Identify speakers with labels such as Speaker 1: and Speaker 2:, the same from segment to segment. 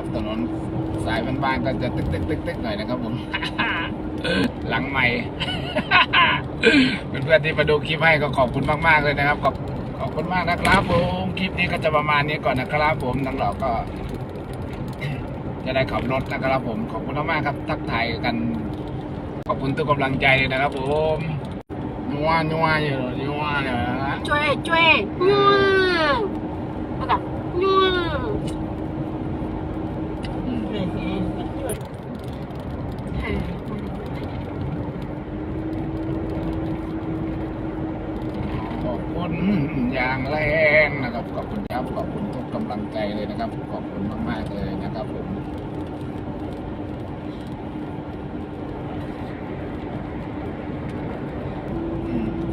Speaker 1: นะคับ ถนนสายบ้านๆก็จะตึกตึกตึกตึกหน่อยนะครับผม หลังใหม่เพื่อนๆที่มาดูคลิปให้ก็ขอบคุณมากๆเลยนะครับ ขอบขอบคุณมากนะครับผมคลิปนี้ก็จะประมาณนี้ก่อนนะครับ ผมนังหลอกก็ จะได้ขับรถนะครับ ผมขอบคุณมากๆครับ ทักทายกัน ขอบคุณทุกกำลังใจเลยนะครับ ผมนัวนัวอยู่นัวเลยนะ
Speaker 2: ช่วยช่วย
Speaker 1: นัวนะดับนัว นอย่างแรงนะครับขอบคุณครับขอบคุณทุกกำลังใจเลยนะครับ ขอบคุณมากๆเลยนะครับผม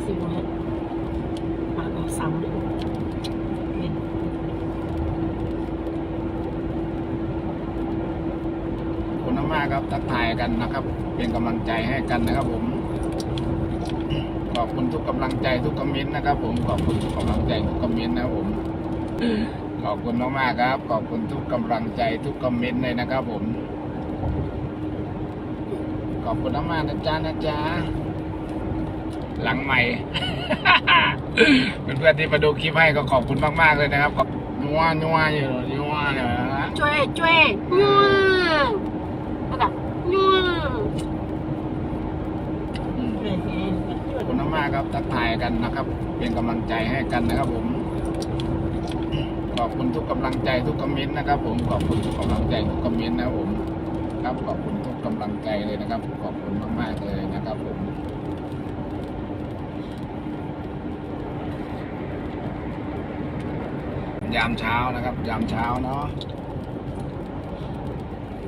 Speaker 2: สี่ร้อยมา
Speaker 1: ก็สามมากครับทักทายกันนะครับ เป็นกำลังใจให้กันนะครับผม ขอบคุณทุกกำลังใจทุกคอมเมนต์นะครับ ผมขอบคุณทุกกำลังใจทุกคอมเมนต์นะผม ขอบคุณมากๆครับ ขอบคุณทุกกำลังใจทุกคอมเมนต์เลยนะครับ ผม ขอบคุณมากๆนะจ๊ะนะจ๊ะหลังใหม่เพื่อนๆที่มาดูคลิปให้ก็ขอบคุณมากๆเลยนะครับนัวนัวอยู่นัวเนี่ยนะ
Speaker 2: ช่
Speaker 1: วยช่วย คุณมากๆครับทักทายกันนะครับ เป็นกำลังใจให้กันนะครับผมขอบคุณทุกกำลังใจทุกคอมเมนต์นะครับ ผมขอบคุณทุกกำลังใจทุกคอมเมนต์นะครับผมครับขอบคุณทุกกำลังใจเลยนะครับ ขอบคุณมากๆเลยนะครับผมยามเช้านะครับ ยามเช้าเนาะ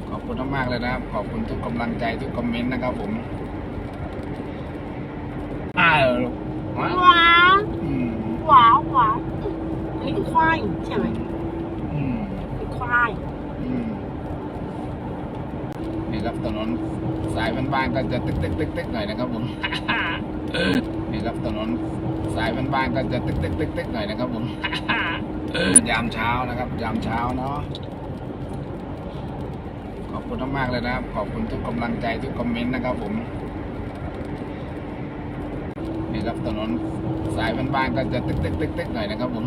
Speaker 1: ขอบคุณมากๆเลยนะครับ ขอบคุณทุกกำลังใจทุกคอมเมนต์นะครับผม อ้าวลูกว้าว
Speaker 2: 哇
Speaker 1: อืม
Speaker 2: 哇哇，你快，下来，
Speaker 1: อืม
Speaker 2: 你快，
Speaker 1: อืมนี่ครับถนนสายบ้านๆก็จะตึกตึกตึกตึกหน่อยนะครับผม นี่ครับถนนสายบ้านๆก็จะตึกตึกตึกตึกหน่อยนะครับผม ยามเช้านะครับ ยามเช้าเนาะขอบคุณมากๆเลยนะครับ ขอบคุณทุกกำลังใจทุกคอมเมนต์นะครับ ผม นี่ครับถนนสายบ้านๆก็จะตึกตึกตึกตึกหน่อยนะครับผม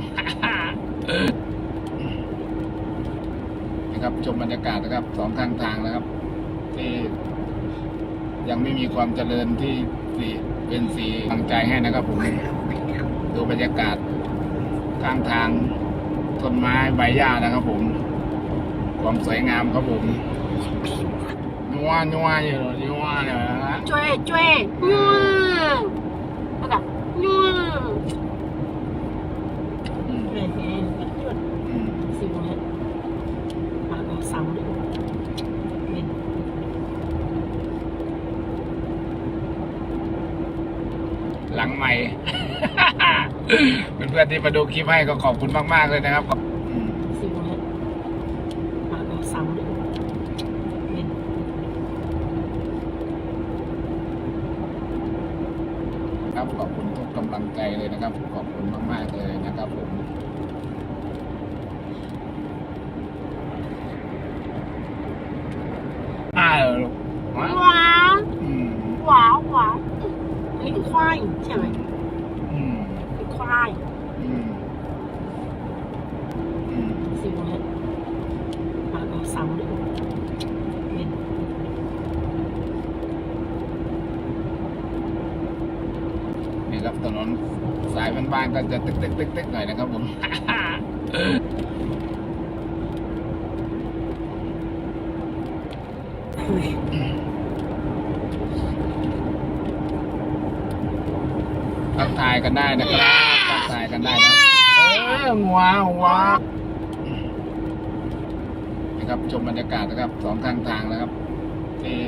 Speaker 1: นะครับชมบรรยากาศนะครับสองข้างทางนะครับ ที่ยังไม่มีความเจริญที่สีเป็นสีกำลังใจให้นะครับผมดูบรรยากาศข้างทางต้นไม้ใบหญ้านะครับผม ความสวยงามครับผมนัวนัวอยู่นัวเนี่ยน แล้
Speaker 2: วก็ยือสิบ
Speaker 1: โมงมา
Speaker 2: ก็สามเลย
Speaker 1: หลังใหม่ เพื่อนๆที่มาดูคลิปให้ก็ขอบคุณมาก ๆ เลยนะครับ ครับ ขอบคุณทุกกำลังใจเลยนะครับ ขอบคุณมากๆเลยนะครับ สายบ้านๆก็จะตึกตึกตึกตึกหน่อยนะครับผมทักทายกันได้นะครับทักทายกันได้นะเออว้าวว้าวนี่ครับชมบรรยากาศนะครับสองข้างทางนะครับ ที่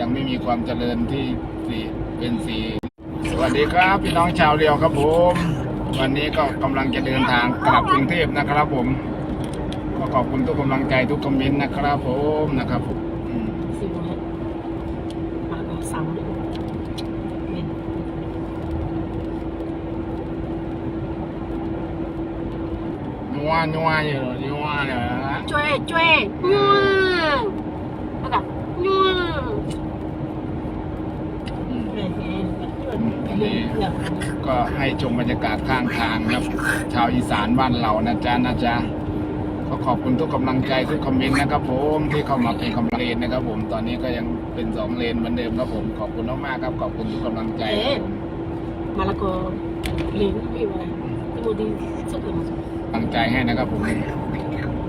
Speaker 1: ยังไม่มีความเจริญที่สีเป็นสี วัสดีครับพี่น้องชาวเรียวครับผม วันนี้ก็กำลังจะเดินทางกลับกรุงเทพนะครับผม ก็ขอบคุณทุกกำลังใจทุกคอมเมนต์นะครับผมนะครับสิวเล
Speaker 2: ยปากของซ้ำ
Speaker 1: นัวนัวอยู่นัวเลยนะ
Speaker 2: ช่วยช่วย
Speaker 1: นัว
Speaker 2: แล้
Speaker 1: วก็ นี้ ก็ให้ชมบรรยากาศข้างทางครับ ชาวอีสานบ้านเรานะจ๊ะนะจ๊ะก็ขอบคุณทุกกำลังใจทุกคอมเมนต์นะครับ ผมที่เข้ามาเป็นคอมเมนต์นะครับ ผมตอนนี้ก็ยังเป็นสองเลนเหมือนเดิมครับผมขอบคุณมากๆครับขอบคุณทุกกำลังใจครับผม
Speaker 2: มาละกอลิงพี่วันที่โมดีสุดเลย
Speaker 1: กำลังใจให้นะครับผม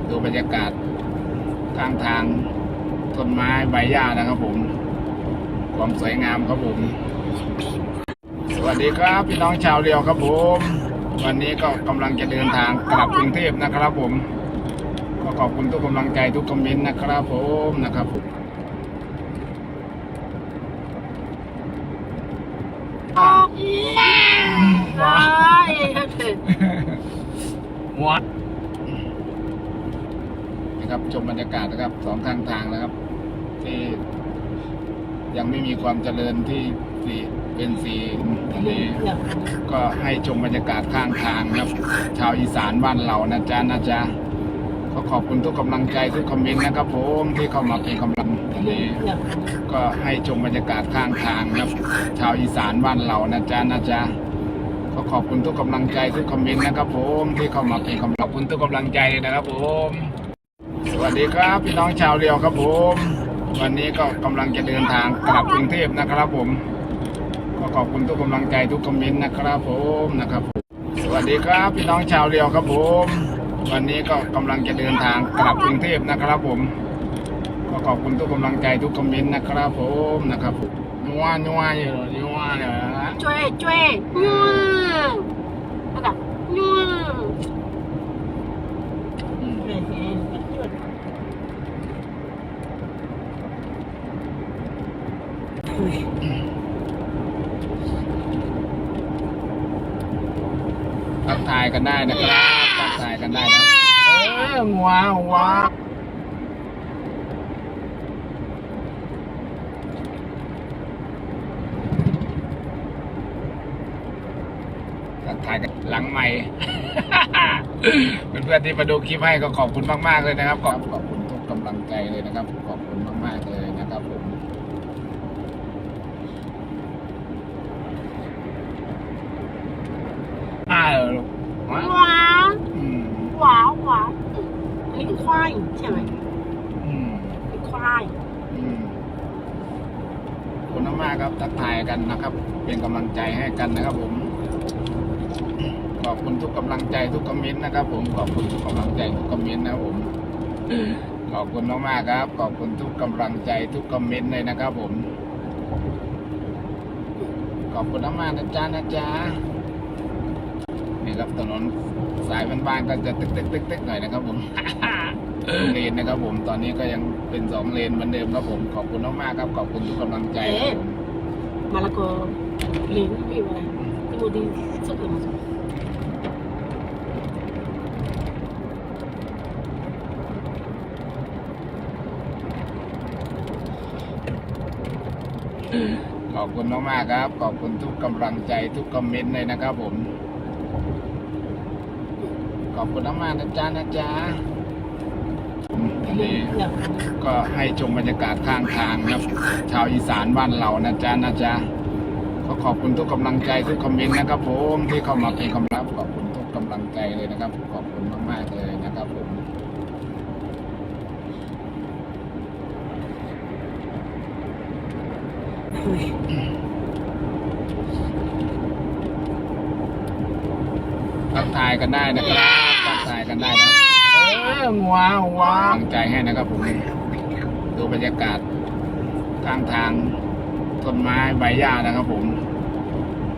Speaker 1: ดูบรรยากาศข้างทางต้นไม้ใบหญ้านะครับผม ความสวยงามครับผม วัสดีครับพี่น้องชาวเรียวครับผม วันนี้ก็กำลังจะเดินทางกลับกรุงเทพนะครับผม ก็ขอบคุณทุกกำลังใจทุกคอมเมนต์นะครับผมนะครับผมอ่า
Speaker 2: 哎，对，
Speaker 1: วัดนะครับชมบรรยากาศนะครับสองข้างทางนะครับ ที่ยังไม่มีความเจริญที่ สีเป็นสีนี้ก็ให้ชมบรรยากาศข้างทางครับ ชาวอีสานบ้านเรานะจ๊ะนะจ๊ะก็ขอบคุณทุกกำลังใจทุกคอมเมนต์นะครับผมที่เข้ามาเป็นกำลังนี้ก็ให้ชมบรรยากาศข้างทางครับ ชาวอีสานบ้านเรานะจ๊ะนะจ๊ะก็ขอบคุณทุกกำลังใจทุกคอมเมนต์นะครับผมที่เข้ามาเป็นกำลังขอบคุณทุกกำลังใจเลยนะครับผมสวัสดีครับพี่น้องชาวเรียวครับผม วันนี้ก็กำลังจะเดินทางกลับกรุงเทพนะครับผม ก็ขอบคุณทุกกำลังใจทุกคอมเมนต์นะครับผมนะครับ สวัสดีครับพี่น้องชาวเรียวครับผม วันนี้ก็กำลังจะเดินทางกลับกรุงเทพนะครับผม ก็ขอบคุณทุกกำลังใจทุกคอมเมนต์นะครับผมนะครับนัวนัวอยู่นัวเนี่ยนะ
Speaker 2: ช่วยช่วย
Speaker 1: นัว
Speaker 2: ระ
Speaker 1: ดับนัวอืม ทายกันได้นะครับทักทายกันได้นะเออว้าวว้าวทักทายกันหลังใหม่ เพื่อนๆที่มาดูคลิปให้ก็ขอบคุณมากๆเลยนะครับขอบขอบคุณทุกกำลังใจเลยนะครับายใช่ไหมอืมควา
Speaker 2: ย
Speaker 1: อืมขอคุมากครับทักทายกันนะครับ เป็นกำลังใจให้กันนะครับ ผม ขอบคุณทุกกำลังใจทุกคอมเมนต์นะครับ ผมขอบคุณทุกกำลังใจทุกคอมเมนต์นะผม ขอบคุณมากครับ ขอบคุณทุกกำลังใจทุกคอมเมนต์เลยนะครับ ผม ขอบคุณมากๆนะจ๊ะนะจ๊ะนี่ครับถนนสายบ้านๆก็จะตึกๆๆๆหน่อยนะครับผม เลนนะครับผมตอนนี้ก็ยังเป็นสองเลนเหมือนเดิมครับผมขอบคุณมากๆครับขอบคุณทุกกำลังใจมมาละ
Speaker 2: กอลิงพี่ว่าที่ดีทุดเลย
Speaker 1: ขอบคุณมากๆครับ ขอบคุณทุกกำลังใจทุกคอมเมนต์เลยนะครับผม ขอบคุณมากๆนะจ๊ะนะจ๊ะ นี้ก็ให้ชมบรรยากาศข้างทางครับ ชาวอีสานบ้านเรานะจ๊ะนะจ๊ะก็ขอบคุณทุกกำลังใจทุกคอมเมนต์นะครับ ผมที่เข้ามาเป็นกำลังขอบคุณทุกกำลังใจเลยนะครับ ขอบคุณมากๆเลยนะครับผมทักทายกันได้นะครับทักทายกันได้ ว้าวว้วตั้งใจให้นะครับผมดูบรรยากาศข้างทางต้นไม้ใบหญ้านะครับผม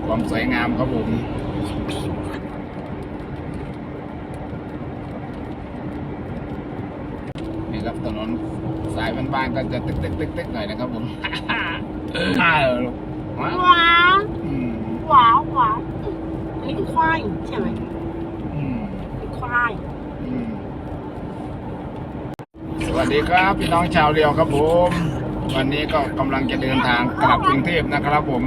Speaker 1: ความสวยงามครับผมนี่ครับถนนสายบ้านๆก็จะตึกตึกตึกตึกหน่อยนะครับผมว้าวว้าว
Speaker 2: ว้า
Speaker 1: ว
Speaker 2: นี่คือควายใช่ไหมค
Speaker 1: วาย วัสดีครับพี่น้องชาวเรียวครับผม วันนี้ก็กำลังจะเดินทางกลับกรุงเทพนะครับผม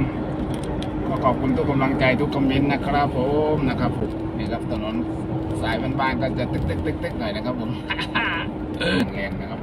Speaker 1: ก็ขอบคุณทุกกำลังใจทุกคอมเมนต์นะครับผมนะครับนี่ครับถนนสายบ้านๆก็จะตึกๆๆๆหน่อยนะครับผมแรงนะครับ